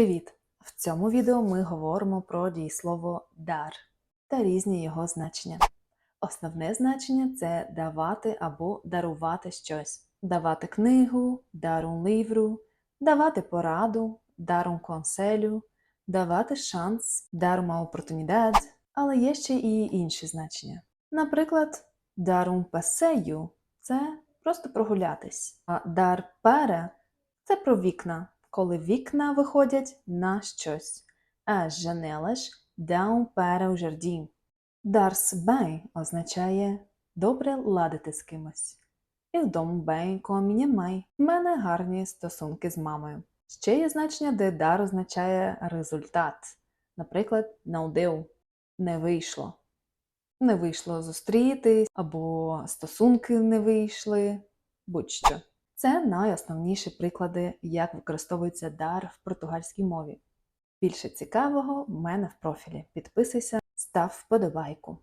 Привіт! В цьому відео ми говоримо про дієслово дар та різні його значення. Основне значення це давати або дарувати щось. Давати книгу, дару лівру, давати пораду, дару конселю, давати шанс, dar uma але є ще і інші значення. Наприклад, um passeio – це просто прогулятись, а dar para – це про вікна, коли вікна виходять на щось. As janelas dão para o jardim. Dar-se означає добре ладити з кимось. Eu dou-me bem com a minha мене гарні стосунки з мамою. Ще є значення, де дар означає результат. Наприклад, deu – не вийшло. Не вийшло зустрітись, або стосунки не вийшли, будь-що. Це найосновніші приклади, як використовується дар в португальській мові. Більше цікавого в мене в профілі. Підписуйся, став вподобайку.